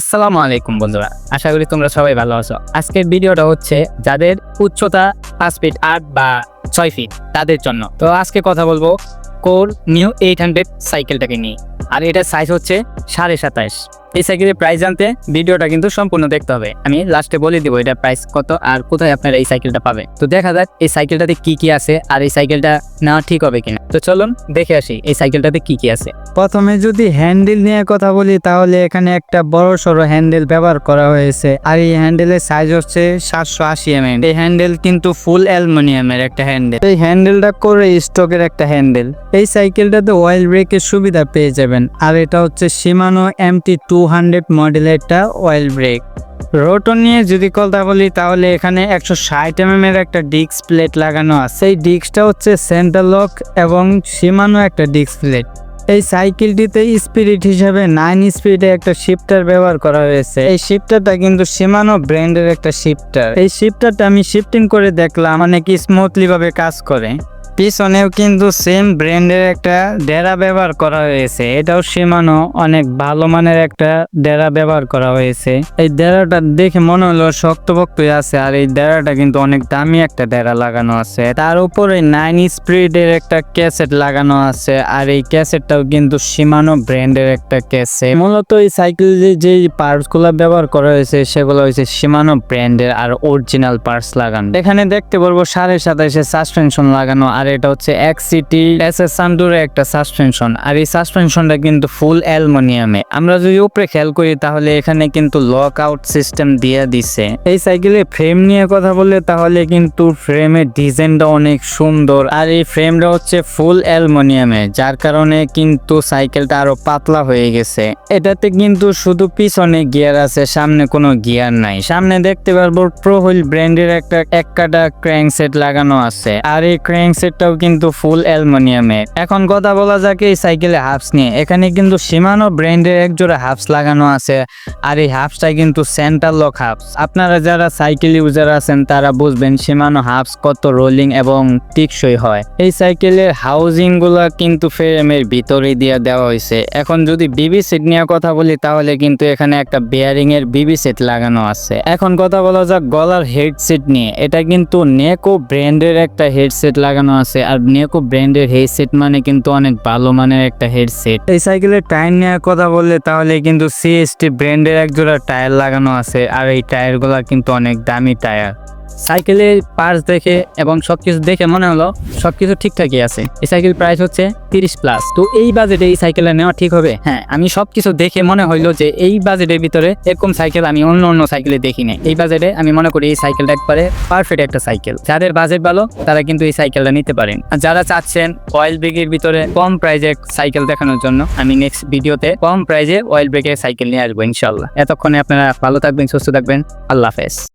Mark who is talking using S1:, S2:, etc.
S1: আসসালামু আলাইকুম বন্ধুরা, আশা করি তোমরা সবাই ভালো আছো। আজকের ভিডিওটা হচ্ছে যাদের উচ্চতা পাঁচ ফিট আট বা ছয় ফিট তাদের জন্য। তো আজকে কথা বলব কোর নিউ এইট হান্ড্রেড সাইকেলটাকে নিয়ে। আর এটার সাইজ হচ্ছে সাড়ে সাতাশ। এই সাইকেলের প্রাইস জানতে ভিডিওটা কিন্তু সম্পূর্ণ দেখতে হবে। আমি লাস্টে বলে দিব এটা প্রাইস কত আর কোথায় আপনারা এই সাইকেলটা পাবে। তো দেখা যাক এই সাইকেলটাতে কি কি আছে আর এই সাইকেলটা নেওয়া ঠিক হবে কিনা। তো চলুন দেখে আসি এই সাইকেলটাতে কি কি আছে।
S2: প্রথমে যদি হ্যান্ডেল নিয়ে কথা বলি, তাহলে এখানে একটা বড় সড়ো হ্যান্ডেল ব্যবহার করা হয়েছে। আর এই হ্যান্ডেলের সাইজ হচ্ছে সাতশো আশি এম এই হ্যান্ডেল কিন্তু ফুল অ্যালুমিনিয়ামের একটা হ্যান্ডেল এই হ্যান্ডেলটা করে স্টকের একটা হ্যান্ডেল এই সাইকেলটাতে অয়েল ব্রেকের সুবিধা পেয়ে যাবেন। আর এটা হচ্ছে সীমানো এমটি টু হান্ড্রেড মডেলের একটা অয়েল ব্রেক রোটর নিয়ে যদি কথা বলি, তাহলে এখানে একশো ষাট এম এর একটা ডিস্ক প্লেট লাগানো আছে। এই ডিস্কটা হচ্ছে সেন্টার লক এবং সীমানো একটা ডিস্ক প্লেট এই সাইকেলটিতে স্পিরিট হিসেবে নাইন স্পিডে একটা শিফটার ব্যবহার করা হয়েছে। এই শিফটারটা কিন্তু সীমানো ব্র্যান্ডের একটা শিফটার এই শিফটারটা আমি শিফটিং করে দেখলাম, অনেক স্মুথলি ভাবে কাজ করে। পিছনেও কিন্তু সেম ব্র্যান্ডের একটা ডেরা ব্যবহার করা হয়েছে। এটাও সীমানো অনেক ভালো মানের একটা ডেরা ব্যবহার করা হয়েছে। এই ডেরাটা দেখে মনে হলো শক্তপোক্তই আছে, আর এই ডেরাটা কিন্তু অনেক দামি একটা ডেরা লাগানো আছে। তার উপরে নাইন স্পিডের একটা ক্যাসেট লাগানো আছে, আর এই ক্যাসেটটাও কিন্তু সীমানো ব্র্যান্ডের একটা ক্যাসেট। মূলত এই সাইকেলের যে পার্টসগুলো ব্যবহার করা হয়েছে, সেগুলো হয়েছে সীমানো ব্র্যান্ডের আর অরিজিনাল পার্টস লাগানো। এখানে দেখতে পারব সাড়ে সাতাশে সাসপেনশন লাগানো আর এটা হচ্ছে এক সিটি সান্ডুরে একটা সাসপেনশন। আর এই সাসপেনশনটা কিন্তু ফুল অ্যালমোনিয়ামে। আমরা যদি উপরে খেয়াল করি তাহলে এখানে কিন্তু লক আউট সিস্টেম দিয়ে দিছে। এই সাইকেলের ফ্রেম নিয়ে কথা বললে তাহলে কিন্তু ফ্রেমের ডিজাইনটা অনেক সুন্দর। আর এই ফ্রেমটা হচ্ছে ফুল অ্যালমোনিয়ামে, যার কারণে কিন্তু সাইকেলটা আরও পাতলা হয়ে গেছে। এটাতে কিন্তু শুধু পিছনে গিয়ার আছে, সামনে কোনো গিয়ার নাই। সামনে দেখতে পারব প্রোহুইল ব্র্যান্ডের একটা এক কাটা ক্র্যাঙ্ক সেট লাগানো আছে। আর এই ক্র্যাঙ্ক সেটটাও কিন্তু ফুল অ্যালমোনিয়ামে। এখন কথা বলা যাক এই সাইকেলে হাফস নিয়ে। এখানে কিন্তু সীমানো ব্র্যান্ডের এক জোড়া হাফস লাগানো আছে, আর এই হাফসটা কিন্তু সেন্টার লক হাফস। আপনারা যারা সাইকেল ইউজার আছেন, তারা বুঝবেন সীমানো হাফস কত রোলিং এবং টিকসই হয়। এই সাইকেলের হাউজিংগুলা কিন্তু ফ্রেমের ভিতরে দিয়ে দেওয়া হয়েছে। এখন যদি বিবি সেট নিয়ে কথা বলি, তাহলে কিন্তু এখানে একটা বেয়ারিং এর বিবি সেট লাগানো আছে। এখন কথা বলা যাক গলার হেডসেট নিয়ে। এটা কিন্তু নেকো ব্র্যান্ডের একটা হেডসেট লাগানো আছে আর নেকো ব্র্যান্ডের হেডসেট মানে কিন্তু অনেক ভালো মানের একটা হেডসেট এই সাইকেলের টায়ার নিয়ে কথা বললে তাহলে কিন্তু সিএসটি ব্র্যান্ডের এক জোড়া টায়ার লাগানো আছে আর এই টায়ারগুলা কিন্তু অনেক দামি টায়ার
S1: সাইকেলের পার্টস দেখে এবং সবকিছু দেখে মনে হলো সবকিছু ঠিকঠাকই আছে। এই সাইকেল প্রাইস হচ্ছে তিরিশ প্লাস তো এই বাজেটে এই সাইকেলটা নেওয়া ঠিক হবে? হ্যাঁ আমি সবকিছু দেখে মনে হইল যে এই বাজেটের ভিতরে এরকম সাইকেল আমি অন্য অন্য সাইকেলে দেখি নাই। এই বাজেটে আমি মনে করি এই সাইকেলটা একবারে পারফেক্ট একটা সাইকেল। যাদের বাজেট ভালো, তারা কিন্তু এই সাইকেলটা নিতে পারেন। আর যারা চাচ্ছেন অয়েল ব্রেকের ভিতরে কম প্রাইজে সাইকেল দেখানোর জন্য, আমি নেক্সট ভিডিওতে কম প্রাইজে অয়েল ব্রেকের সাইকেল নিয়ে আসব ইনশাল্লাহ এতক্ষণে আপনারা ভালো থাকবেন, সুস্থ থাকবেন। আল্লাহ হাফেজ।